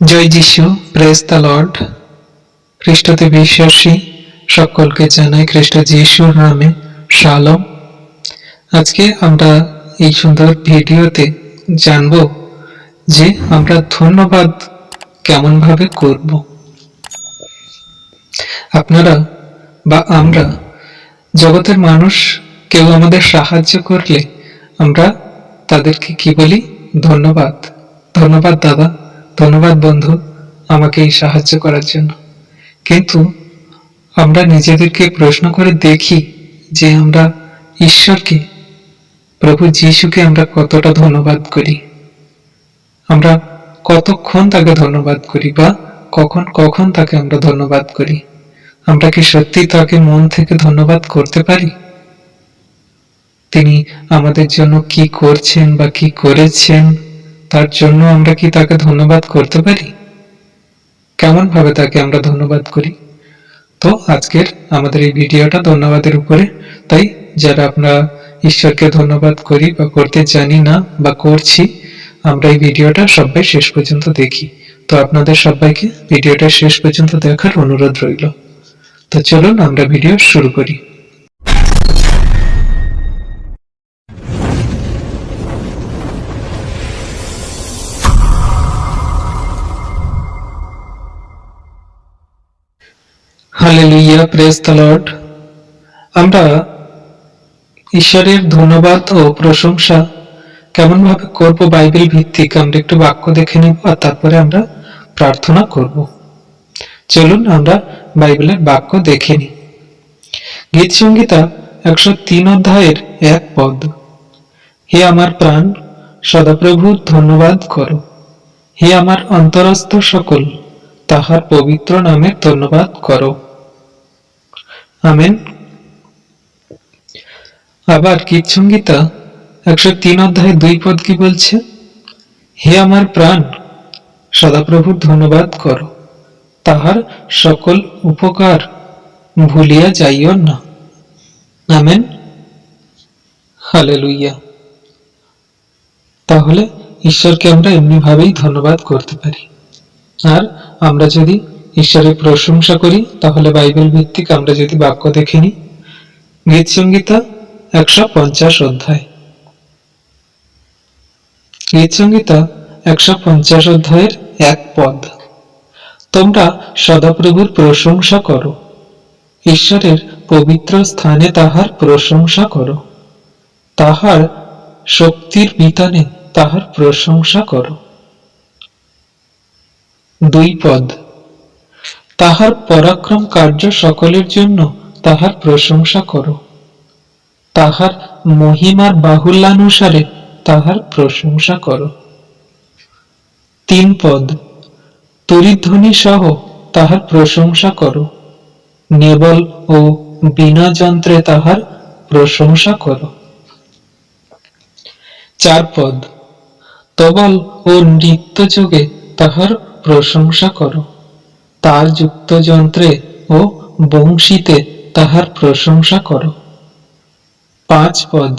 জয় যিশু press the Lord খ্রিস্টতে বিশ্বাসী, সকলকে জানাই খ্রিস্ট যিশুর নামে শালম আজকে আমরা এই সুন্দর ভিডিওতে জানব যে আমরা ধন্যবাদ কেমন ভাবে করব। আপনারা বা আমরা জগতের মানুষ কেউ আমাদের সাহায্য করলে আমরা তাদেরকে কি বলি? ধন্যবাদ। ধন্যবাদ, দাদা। ধন্যবাদ বন্ধু, আমাকে এই সাহায্য করার জন্য। কিন্তু আমরা নিজেদেরকে প্রশ্ন করে দেখি যে আমরা ঈশ্বরকে, প্রভু যিশুকে আমরা কতটা ধন্যবাদ করি। আমরা কতক্ষণ তাকে ধন্যবাদ করি বা কখন কখন তাকে আমরা ধন্যবাদ করি। আমরা কি সত্যি তাকে মন থেকে ধন্যবাদ করতে পারি? তিনি আমাদের জন্য কি করছেন বা কি করেছেন? তার জন্য আমরা কি তাকে ধন্যবাদ করতে পারি? কেমন ভাবে তাকে আমরা ধন্যবাদ করি? তো আজকের আমাদের এই ভিডিওটা ধন্যবাদের উপরে। তাই যারা আমরা ঈশ্বরকে ধন্যবাদ করি বা করতে জানি না বা করছি, আমরা এই ভিডিওটা সবাই শেষ পর্যন্ত দেখি। তো আপনাদের সবাইকে ভিডিওটা শেষ পর্যন্ত দেখার অনুরোধ রইল। তো চলুন আমরা ভিডিও শুরু করি। হালেলুইয়া প্রেস লর্ড আমরা ঈশ্বরের ধন্যবাদ ও প্রশংসা কেমন ভাবে করব বাইবেল ভিত্তিক আমরা একটু বাক্য দেখে নেব আর তারপরে আমরা প্রার্থনা করব। চলুন আমরা বাইবেলের বাক্য দেখে নিই। গীত সংগীতা একশো তিন অধ্যায়ের এক পদ। হে আমার প্রাণ, সদাপ্রভুর ধন্যবাদ করো। হে আমার অন্তরস্থ সকল, তাহার পবিত্র নামে ধন্যবাদ করো। আমেন। আবার গীত সংগীতা একশো তিন অধ্যায় দুই পদ কি বলছে? হে আমার প্রাণ সদাপ্রভুর ধন্যবাদ করো। তাহার সকল উপকার ভুলিয়া যাইও না। আমেন। হালেলুইয়া তাহলে ঈশ্বরকে আমরা এমনি ভাবেই ধন্যবাদ করতে পারি। আর আমরা যদি ঈশ্বরের প্রশংসা করি, তাহলে বাইবেল ভিত্তিক আমরা যদি বাক্য দেখে নিই। গীত সংগীতা একশো পঞ্চাশ অধ্যায়। গীত সংগীতা একশো পঞ্চাশ অধ্যায়ের এক পদ। তোমরা সদাপ্রভুর প্রশংসা করো। ঈশ্বরের পবিত্র স্থানে তাহার প্রশংসা করো। তাহার শক্তির বিতানে তাহার প্রশংসা করো। দুই পদ। তাহার পরাক্রম কার্য সকলের জন্য তাহার প্রশংসা করো। তাহার মহিমার বাহুল্যানুসারে তাহার প্রশংসা করো। তিন পদ, তরিধ্বনি সহ তাহার প্রশংসা করো। নেবল ও বিনা যন্ত্রে তাহার প্রশংসা করো। চার পদ, তবল ও নৃত্য যোগে তাহার প্রশংসা করো। তার যুক্ত যন্ত্রে ও বংশীতে তাহার প্রশংসা করো। পাঁচ পদ।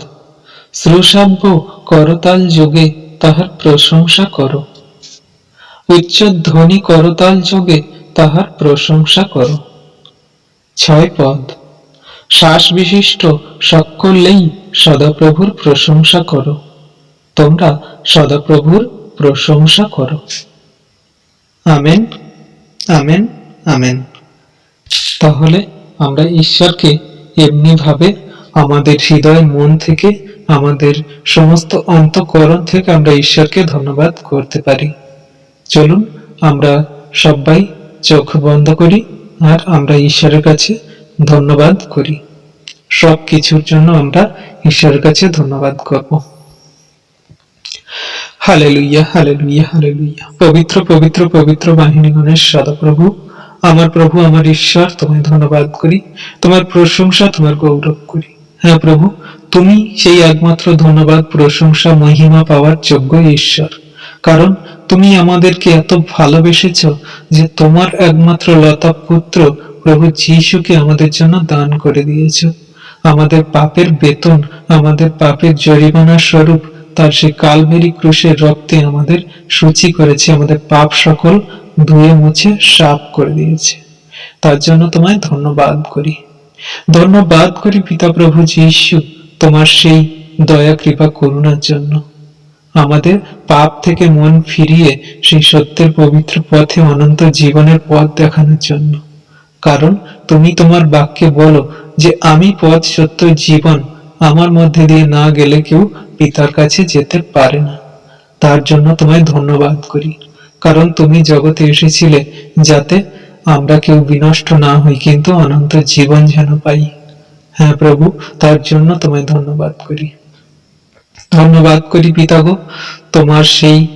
শ্রুষাব্য করতাল যোগে তাহার প্রশংসা করো। উচ্চ ধ্বনি করতাল যোগে তাহার প্রশংসা করো। ছয় পদ। শ্বাস বিশিষ্ট সকলেই সদাপ্রভুর প্রশংসা করো। তোমরা সদাপ্রভুর প্রশংসা করো। আমেন। Amen amen. তাহলে আমরা ঈশ্বরকে এমনি ভাবে আমাদের হৃদয়, মন থেকে, আমাদের সমস্ত অন্তঃকরণ থেকে আমরা ঈশ্বরকে ধন্যবাদ করতে পারি। চলুন আমরা সবাই চোখ বন্ধ করি আর আমরা ঈশ্বরের কাছে ধন্যবাদ করি। সব কিছুর জন্য আমরা ঈশ্বরের কাছে ধন্যবাদ করব। হালেলুইয়া হালেলুইয়া হালেলুইয়া পবিত্র পবিত্র পবিত্র বাহিনী বাহিনীগণের সদাপ্রভু আমার প্রভু, আমার ঈশ্বর, তোমায় ধন্যবাদ করি। তোমার প্রশংসা, তোমার গৌরব করি। হ্যাঁ প্রভু, তুমি সেই একমাত্র ধন্যবাদ, প্রশংসা, মহিমা পাওয়ার যোগ্য ঈশ্বর। কারণ তুমি আমাদেরকে এত ভালোবেসেছ যে তোমার একমাত্র লতা পুত্র প্রভু যিশুকে আমাদের জন্য দান করে দিয়েছ। আমাদের পাপের বেতন, আমাদের পাপের জরিমানা স্বরূপ তার সেই কালভেরি ক্রুশের রক্তে আমাদের সূচি করেছে, আমাদের পাপ সকল ধুয়ে মুছে সাফ করে দিয়েছে। তার জন্য তোমায় ধন্যবাদ করি। ধন্যবাদ করি পিতা প্রভু যীশু তোমার সেই দয়া, কৃপা, করুণার জন্য। আমাদের পাপ থেকে মন ফিরিয়ে সেই সত্যের পবিত্র পথে অনন্ত জীবনের পথ দেখানোর জন্য। কারণ তুমি তোমার বাক্যে বলো যে, আমি পথ, সত্য, জীবন আমার মধ্যে দিয়ে না গেলে কেউ পিতার কাছে যেতে পারে না। তার জন্য তোমায় ধন্যবাদ করি। কারণ তুমি জগতে এসেছিলে যাতে আমরা কেউ বিনষ্ট না হই, কিন্তু অনন্ত জীবন যেন পাই। হ্যাঁ প্রভু, তার জন্য তোমায় ধন্যবাদ করি। ধন্যবাদ করি পিতাগো তোমার সেই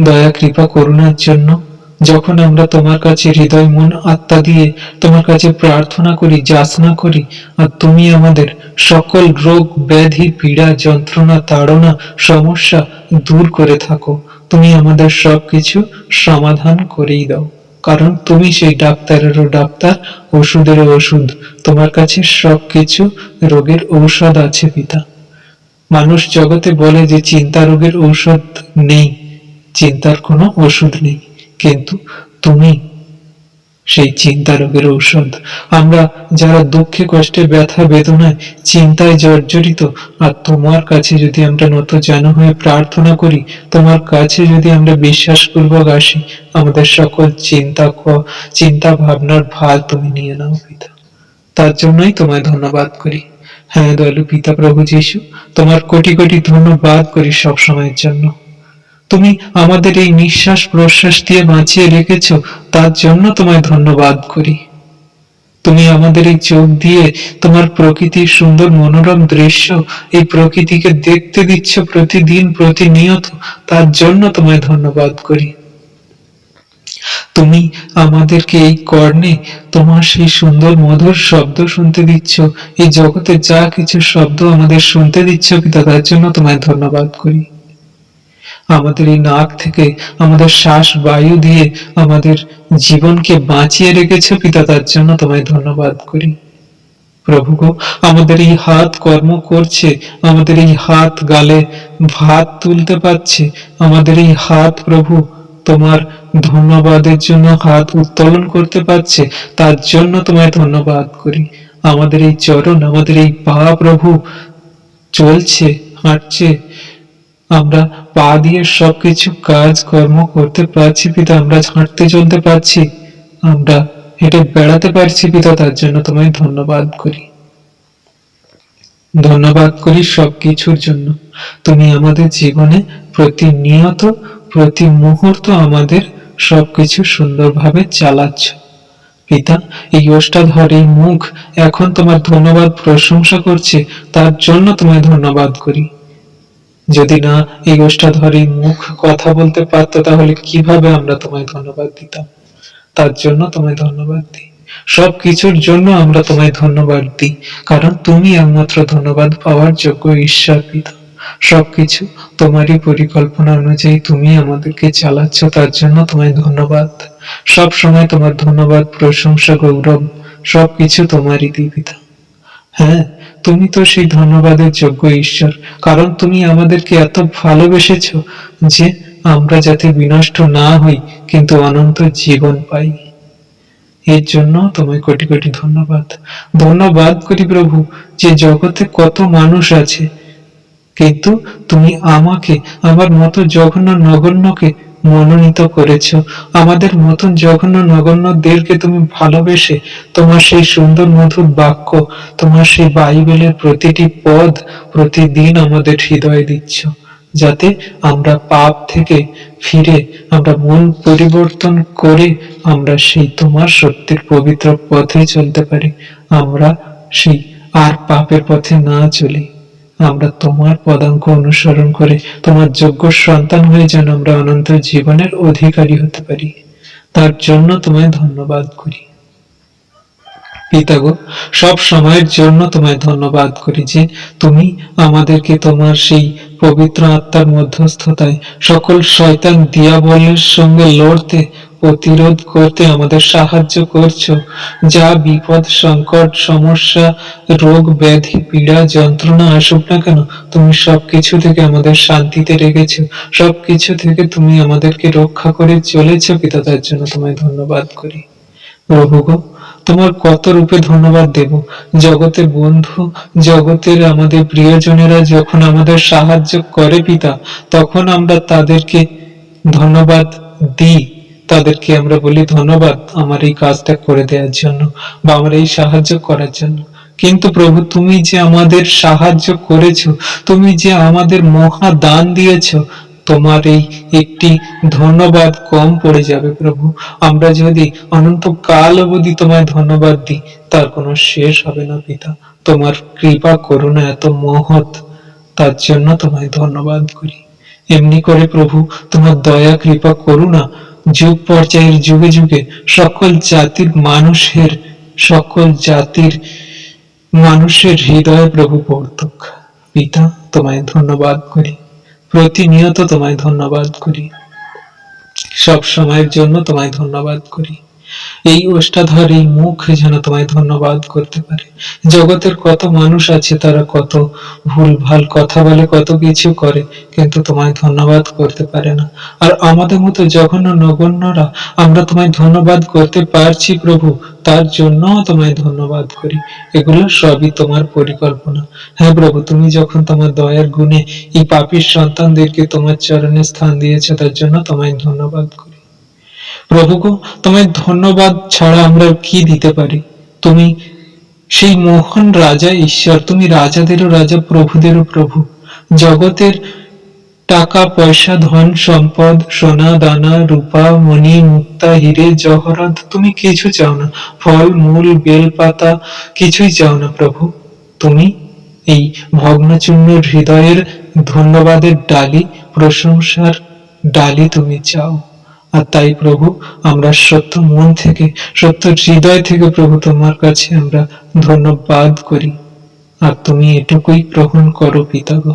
দয়া, কৃপা, করুণার জন্য। যখন আমরা তোমার কাছে হৃদয়, মন, আত্মা দিয়ে তোমার কাছে প্রার্থনা করি, যাচনা করি, আর তুমি আমাদের সকল রোগ, ব্যাধি, পীড়া, যন্ত্রণা, তাড়না, সমস্যা দূর করে থাকো। তুমি আমাদের সবকিছু সমাধান করেই দাও। কারণ তুমি সেই ডাক্তারেরও ডাক্তার, ওষুধেরও ওষুধ। তোমার কাছে সবকিছু রোগের ঔষধ আছে পিতা। মানুষ জগতে বলে যে চিন্তা রোগের ঔষধ নেই, চিন্তার কোনো ওষুধ নেই। কিন্তু তুমি সেই চিন্তা রোগের ঔষধ। আমরা যারা দুঃখে কষ্টে, ব্যথা, বেদনায়, চিন্তায় জর্জরিত, আর তোমার কাছে যদি আমরা নত জানো হয়ে প্রার্থনা করি, তোমার কাছে যদি আমরা বিশ্বাসপূর্বক আসি, আমাদের সকল চিন্তা চিন্তা ভাবনার ভার তুমি নিয়ে নাও, পিতা। তার জন্যই তোমায় ধন্যবাদ করি। হ্যাঁ দয়ালু পিতা প্রভু যিশু, তোমার কোটি কোটি ধন্যবাদ করি সব সময়ের জন্য। তুমি আমাদের এই নিঃশ্বাস প্রশ্বাস দিয়ে বাঁচিয়ে রেখেছ, তার জন্য তোমায় ধন্যবাদ করি। তুমি আমাদের এই চোখ দিয়ে তোমার প্রকৃতির সুন্দর মনোরম দৃশ্য, এই প্রকৃতিকে দেখতে দিচ্ছ প্রতিদিন, প্রতিনিয়ত, তার জন্য তোমায় ধন্যবাদ করি। তুমি আমাদেরকে এই কর্ণে তোমার সেই সুন্দর মধুর শব্দ শুনতে দিচ্ছ, এই জগতে যা কিছু শব্দ আমাদের শুনতে দিচ্ছ পিতা তার জন্য তোমায় ধন্যবাদ করি। আমাদের এই নাক থেকে আমাদের শ্বাস, বায়ু দিয়ে আমাদের জীবনকে বাঁচিয়ে রেখেছ পিতা, তার জন্য তোমায় ধন্যবাদ করি। প্রভু গো, আমাদের এই হাত কর্ম করছে, আমাদের এই হাত গালে ভাত তুলতে পারছে, আমাদের এই হাত প্রভু তোমার ধন্যবাদের জন্য হাত উত্তোলন করতে পারছে, তার জন্য তোমায় ধন্যবাদ করি। আমাদের এই চরণ, আমাদের এই পা প্রভু চলছে, হাঁটছে আমরা পা দিয়ে সবকিছু কাজ, কর্ম করতে পারছি পিতা, আমরা হাঁটতে চলতে পারছি, আমরা হেঁটে বেড়াতে পারছি পিতা, তার জন্য তোমায় ধন্যবাদ করি। ধন্যবাদ করি সবকিছুর জন্য। তুমি আমাদের জীবনে প্রতিনিয়ত, প্রতি মুহূর্ত আমাদের সবকিছু সুন্দরভাবে চালাচ্ছ। পিতা, এই ওষ্ঠাধর এই মুখ এখন তোমার ধন্যবাদ প্রশংসা করছে, তার জন্য তোমায় ধন্যবাদ করি। যদি না এই ওষ্ঠাধর এই মুখ কথা বলতে পারতো, তাহলে কীভাবে আমরা তোমায় ধন্যবাদ দিতাম? তার জন্য তোমায় ধন্যবাদ দিই। সব কিছুর জন্য আমরা তোমায় ধন্যবাদ দিই, কারণ তুমি একমাত্র ধন্যবাদ পাওয়ার যোগ্য ঈশ্বর পিতা। সবকিছু তোমারই পরিকল্পনা অনুযায়ী তুমি আমাদেরকে চালাচ্ছ, তার জন্য তোমায় ধন্যবাদ। সব সময় তোমার ধন্যবাদ, প্রশংসা, গৌরব, সবকিছু তোমারই দিই পিতা। হ্যাঁ তুমি তো সেই ধন্যবাদের যোগ্য ঈশ্বর। কারণ তুমি আমাদেরকে এত ভালোবেসেছ যে আমরা যাতে বিনষ্ট না হই, কিন্তু অনন্ত জীবন পাই। এর জন্য তোমায় কোটি কোটি ধন্যবাদ। ধন্যবাদ করি প্রভু, যে জগতে কত মানুষ আছে। কিন্তু তুমি আমাকে, আমার মতো জঘন্য নগণ্যকে মনোনীত করেছ। আমাদের মতন জঘন্য নগণ্যদেরকে তুমি ভালোবেসে তোমার সেই সুন্দর মধুর বাক্য, তোমার সেই বাইবেলের প্রতিটি পদ প্রতিদিন আমাদের হৃদয়ে দিচ্ছ, যাতে আমরা পাপ থেকে ফিরে, আমরা মন পরিবর্তন করে আমরা সেই তোমার সত্যের পবিত্র পথে চলতে পারি। আমরা সেই আর পাপের পথে না চলি। আমরা তোমার পদাঙ্ক অনুসরণ করে তোমার যোগ্য সন্তান হয়ে যেন আমরা অনন্ত জীবনের অধিকারী হতে পারি। তার জন্য তোমায় ধন্যবাদ করি। পিতাগো, সব সময়ের জন্য তোমায় ধন্যবাদ করি যে তুমি আমাদেরকে তোমার সেই পবিত্র আত্মার মধ্যস্থতায় সকল শয়তান দিয়াবলের সঙ্গে লড়তে, প্রতিরোধ করতে আমাদের সাহায্য করছ, যা বিপদ, সংকট, সমস্যা, রোগ, ব্যাধি, পীড়া, যন্ত্রণা, আসুক না কেন, তুমি সবকিছু থেকে আমাদের শান্তিতে রেখেছো, সবকিছু থেকে তুমি আমাদেরকে রক্ষা করে চলেছো, পিতা, তার জন্য তোমায় ধন্যবাদ করি। গো তোমার কত রূপে ধন্যবাদ দেব? জগতের বন্ধু, জগতের আমাদের প্রিয়জনেরা যখন আমাদের সাহায্য করে পিতা, তখন আমরা তাদেরকে ধন্যবাদ দিই। তাদেরকে আমরা বলি ধন্যবাদ আমার এই কাজটা করে দেওয়ার জন্য বা আমার এই সাহায্য করার জন্য। কিন্তু প্রভু, তুমি যে আমাদের সাহায্য করেছ, তুমি যে আমাদের মহা দান দিয়েছ তোমার এই একটি ধন্যবাদ কম পড়ে যাবে প্রভু। আমরা যদি অনন্ত কাল অবধি তোমায় ধন্যবাদ দিই, তার কোনো শেষ হবে না পিতা। তোমার কৃপা, করুণা এত মহৎ, তার জন্য তোমায় ধন্যবাদ করি। এমনি করে প্রভু, তোমার দয়া, কৃপা, করুণা যুগ পর্যায়ের যুগে যুগে সকল জাতির মানুষের, সকল জাতির মানুষের হৃদয়ে প্রভু পড়তুক পিতা, তোমায় ধন্যবাদ করি। প্রতিনিয়ত তোমায় ধন্যবাদ করি। সব সময়ের জন্য তোমায় ধন্যবাদ করি। এই ওষ্ঠাধর এই মুখ যেন তোমায় ধন্যবাদ করতে পারে। জগতের কত মানুষ আছে, তারা কত ভুল ভালো কথা বলে, কত কিছু করে, কিন্তু তোমায় ধন্যবাদ করতে পারে না। আর আমাদের মতো জঘন্য নগণ্যরা, আমরা তোমায় ধন্যবাদ করতে পারছি প্রভু, তার জন্য তোমায় ধন্যবাদ করি। এগুলো সবই তোমার পরিকল্পনা। হ্যাঁ প্রভু, তুমি যখন তোমার দয়ার গুণে এই পাপীর সন্তানদেরকে তোমার চরণে স্থান দিয়েছ, তার জন্য তোমায় ধন্যবাদ প্রভু তোমায় ধন্যবাদ ছাড়া আমরা কি দিতে পারি? তুমি সেই মহান রাজা, ঈশ্বর, তুমি রাজাদেরও রাজা, প্রভুদেরও প্রভু। জগতের টাকা, পয়সা, ধন, সম্পদ, সোনা, দানা, রূপা, মণি, মুক্তা, হিরে, জহরত, তুমি কিছু চাও না। ফল, মূল, বেলপাতা, কিছুই চাও না প্রভু। তুমি এই ভগ্নচূর্ণ হৃদয়ের ধন্যবাদের ডালি, প্রশংসার ডালি তুমি চাও। আর তাই প্রভু, আমরা সত্য মন থেকে, সত্য হৃদয় থেকে প্রভু তোমার কাছে আমরা ধন্যবাদ করি। আর তুমি এটুকুই গ্রহণ করো পিতা গো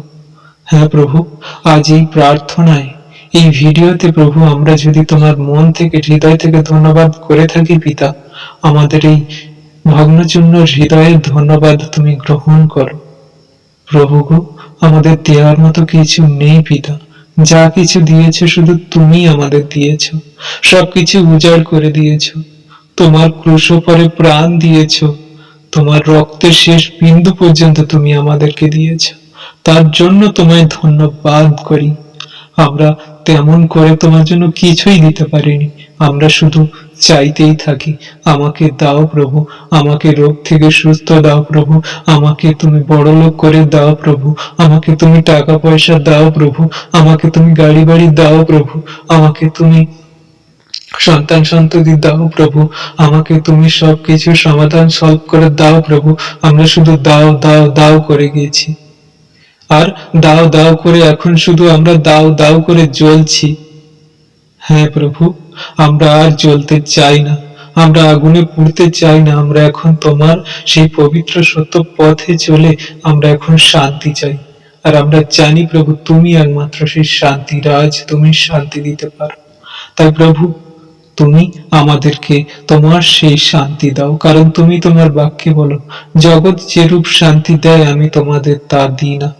হ্যাঁ প্রভু, আজ এই প্রার্থনায়, এই ভিডিওতে প্রভু, আমরা যদি তোমার মন থেকে, হৃদয় থেকে ধন্যবাদ করে থাকি পিতা, আমাদের এই ভগ্নচূর্ণ হৃদয়ের ধন্যবাদ তুমি গ্রহণ করো। প্রভু গো, আমাদের দেওয়ার মতো কিছু নেই পিতা। যা কিছু দিয়েছ শুধু তুমি আমাদের দিয়েছ। সবকিছু উজাড় করে দিয়েছ। তোমার ক্রুশ পরে প্রাণ দিয়েছ। তোমার রক্তের শেষ বিন্দু পর্যন্ত তুমি আমাদেরকে দিয়েছ। তার জন্য তোমায় ধন্যবাদ করি। আমরা তেমন করে তোমার জন্য কিছুই দিতে পারিনি। আমরা শুধু চাইতেই থাকি। আমাকে দাও প্রভু, আমাকে রোগ থেকে সুস্থ দাও প্রভু, আমাকে তুমি বড় লোক করে দাও প্রভু, আমাকে তুমি টাকা পয়সা দাও প্রভু, আমাকে তুমি গাড়ি বাড়ি দাও প্রভু, আমাকে তুমি সন্তান সন্ততি দাও প্রভু, আমাকে তুমি সবকিছু সমাধান সলভ করে দাও প্রভু, আমরা শুধু দাও দাও দাও করে গিয়েছি। আর দাও দাও করে এখন শুধু আমরা দাও দাও করে জ্বলছি। হ্যাঁ প্রভু। আমরা আর জ্বলতে চাই না। আমরা আগুনে পুড়তে চাই না। আমরা এখন তোমার সেই পবিত্র সত্য পথে চলে আমরা এখন শান্তি চাই। আর আমরা জানি প্রভু, তুমি একমাত্র সেই শান্তি। রাজ, তুমি শান্তি দিতে পারো। তাই প্রভু, তুমি আমাদেরকে তোমার সেই শান্তি দাও। কারণ তুমি তোমার বাক্যে বলো, জগৎ যেরূপ শান্তি দেয়, আমি তোমাদের তা দিই না।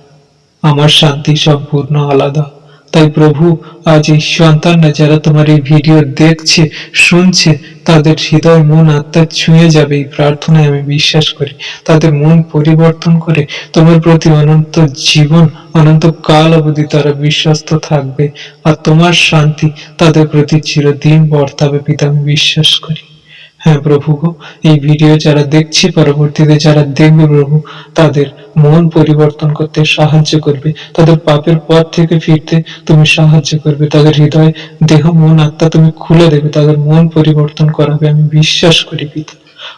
আমার শান্তি সম্পূর্ণ আলাদা। তাই প্রভু, আজ এই সন্তানরা যারা তোমার এই ভিডিও দেখছে, শুনছে, তাদের হৃদয়, মন, আত্মা ছুঁয়ে যাবে এই প্রার্থনায় আমি বিশ্বাস করি। তাদের মন পরিবর্তন করে তোমার প্রতি অনন্ত জীবন, অনন্ত কাল অবধি তারা বিশ্বস্ত থাকবে। আর তোমার শান্তি তাদের প্রতি চিরদিন বর্তাবে, পিতা, আমি বিশ্বাস করি। হ্যাঁ প্রভু গো, এই ভিডিও যারা দেখছি, পরবর্তীতে যারা দেখবে প্রভু, তাদের মন পরিবর্তন করতে সাহায্য করবে। তাদের পাপের পথ থেকে ফিরতে তুমি সাহায্য করবে। তাদের হৃদয়, দেহ, মন, আত্মা তুমি খুলে দেবে। তাদের মন পরিবর্তন করাবে, আমি বিশ্বাস করি পিতা।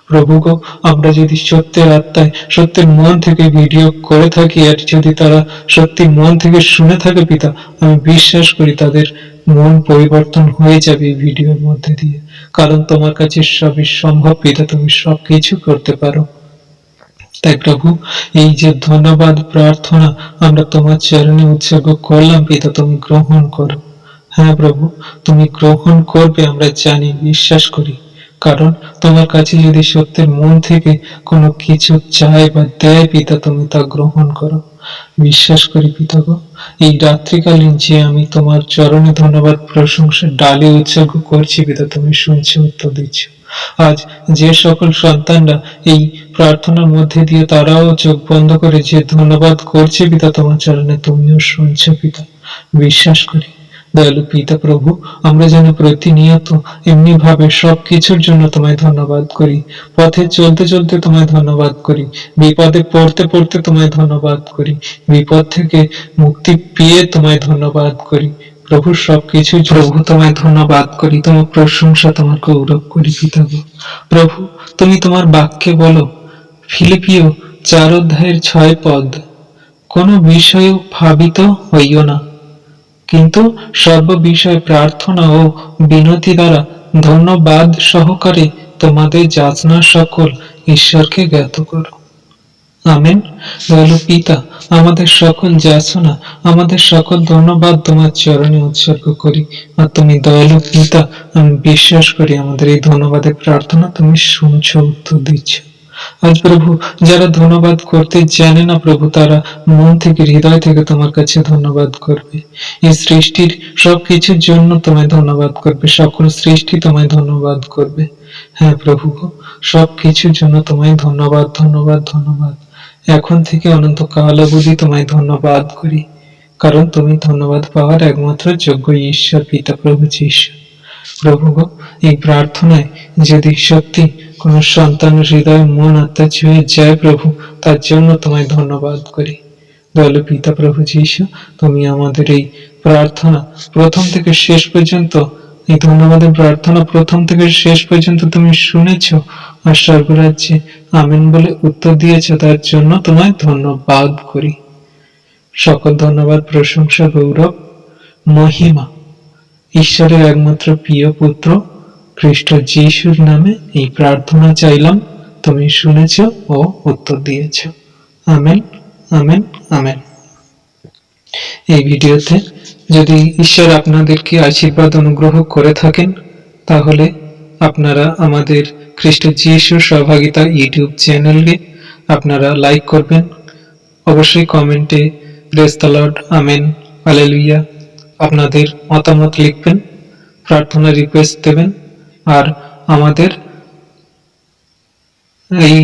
প্রভু গো, আমরা যদি সত্যের আত্মায়, সত্যের মন থেকে ভিডিও করে থাকি, আর যদি তারা সত্যি মন থেকে শুনে থাকে পিতা, আমি বিশ্বাস করি তাদের মন পরিবর্তন হয়ে যাবে ভিডিওর মধ্যে দিয়ে। কারণ তোমার কাছে সবই সম্ভব পিতা তুমি সবকিছু করতে পারো। তাই প্রভু, এই যে ধন্যবাদ, প্রার্থনা আমরা তোমার চরণে উৎসর্গ করলাম পিতা তুমি গ্রহণ করো। হ্যাঁ প্রভু, তুমি গ্রহণ করবে, আমরা জানি, বিশ্বাস করি। কারণ তোমার কাছে যদি সত্যের মন থেকে কোনো কিছু চায় বা দেয় পিতা, তুমি তা গ্রহণ করো। বিশ্বাস করি পিতাগ, এই রাত্রিকালীন যে আমি তোমার চরণে ধন্যবাদ প্রশংসা, ডালে উৎসর্গ করছি পিতা, তুমি শুনছি উত্তর দিচ্ছ। আজ যে সকল সন্তানরা এই প্রার্থনার মধ্যে দিয়ে তারাও চোখ বন্ধ করে যে ধন্যবাদ করছে পিতা, তোমার চরণে তুমিও শুনছো পিতা। বিশ্বাস করি। দয়ালু পিতা প্রভু আমরা যেন প্রতিনিয়ত এমনি ভাবে সব কিছুর জন্য তোমায় ধন্যবাদ করি। পথে চলতে চলতে তোমায় ধন্যবাদ করি। বিপদে পড়তে পড়তে তোমায় ধন্যবাদ করি। বিপদ থেকে মুক্তি পেয়ে তোমায় ধন্যবাদ করি। প্রভু সবকিছু প্রভু তোমায় ধন্যবাদ করি। তোমার প্রশংসা তোমার গৌরব করি পিতা প্রভু তুমি তোমার বাক্যে বলো ফিলিপিও চার অধ্যায়ের ছয় পদ কোনো বিষয়ে ভাবিত হইও না। কিন্তু সর্ব বিষয়ে প্রার্থনা ও বিনতি দ্বারা ধন্যবাদ সহকারে তোমাদের যাচনা সকল ঈশ্বরকে জ্ঞাত করো। আমেন। দয়ালু পিতা, আমাদের সকল যাচনা, আমাদের সকল ধন্যবাদ তোমার চরণে উৎসর্গ করি। আর তুমি দয়ালু পিতা, আমি বিশ্বাস করি আমাদের এই ধন্যবাদের প্রার্থনা তুমি শুনছো, উত্তর দিচ্ছ। আজ প্রভু, যারা ধন্যবাদ করতে জানে না প্রভু, তারা মন থেকে, হৃদয় থেকে তোমার কাছে ধন্যবাদ করবে। এই সৃষ্টির সব কিছুর জন্য তোমায় ধন্যবাদ করবে, সকল সৃষ্টি তোমায় ধন্যবাদ করবে। হ্যাঁ প্রভু সব কিছুর জন্য তোমায় ধন্যবাদ ধন্যবাদ ধন্যবাদ। এখন থেকে অনন্ত কাল অবধি তোমায় ধন্যবাদ করি, কারণ তুমি ধন্যবাদ পাওয়ার একমাত্র যোগ্য ঈশ্বর, পিতা প্রভু যীশু। প্রভু গো, এই প্রার্থনায় যদি সত্যি কোন সন্তানের হৃদয় মন আত্মা ছুঁয়ে যায় প্রভু তার জন্য তোমায় ধন্যবাদ করি। দয়ালু পিতা প্রভু যীশু তুমি আমাদের এই প্রার্থনা প্রথম থেকে শেষ পর্যন্ত এই ধন্যবাদের প্রার্থনা প্রথম থেকে শেষ পর্যন্ত তুমি শুনেছ আর সর্বরাজ্যে আমেন বলে উত্তর দিয়েছ তার জন্য তোমায় ধন্যবাদ করি। সকল ধন্যবাদ প্রশংসা গৌরব মহিমা। ঈশ্বরের একমাত্র প্রিয় পুত্র, খ্রিস্ট যিশুর নামে এই প্রার্থনা চাইলাম। তুমি শুনেছ ও উত্তর দিয়েছ। Amen amen amen. এই ভিডিওতে যদি ঈশ্বর আপনাদেরকে আশীর্বাদ অনুগ্রহ করে থাকেন, তাহলে আপনারা আমাদের খ্রিস্ট যিশু সহভাগিতা ইউটিউব চ্যানেলকে আপনারা লাইক করবেন। অবশ্যই কমেন্টে praise the lord, amen, hallelujah. আপনাদের মতামত লিখবেন, প্রার্থনা রিকোয়েস্ট দেবেন, আর আমাদের এই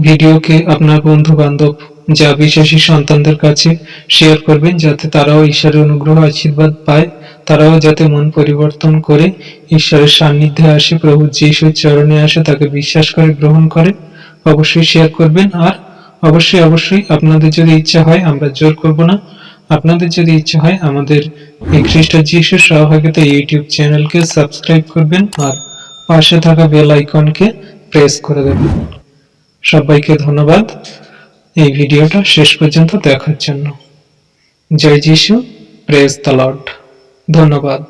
ভিডিওকে আপনার বন্ধু বান্ধব যা বিশ্বাসী সন্তানদের কাছে শেয়ার করবেন, যাতে তারাও ঈশ্বরের অনুগ্রহ আশীর্বাদ পায়, তারাও যাতে মন পরিবর্তন করে, ঈশ্বরের সান্নিধ্যে আসে, প্রভু যিশুর চরণে আসে, তাকে বিশ্বাস করে, গ্রহণ করে, অবশ্যই শেয়ার করবেন, আর অবশ্যই অবশ্যই আপনাদের যদি ইচ্ছা হয়, আমরা জোর করব না। আপনাদের যদি ইচ্ছে হয় আমাদের এই খ্রিস্ট যিশুর সহভাগিতা ইউটিউব চ্যানেলকে সাবস্ক্রাইব করবেন আর পাশে থাকা বেল আইকনকে প্রেস করে দেবেন। সবাইকে ধন্যবাদ। এই ভিডিওটা শেষ পর্যন্ত দেখার জন্য। জয় যিশু, প্রেস দ্য লর্ড। ধন্যবাদ।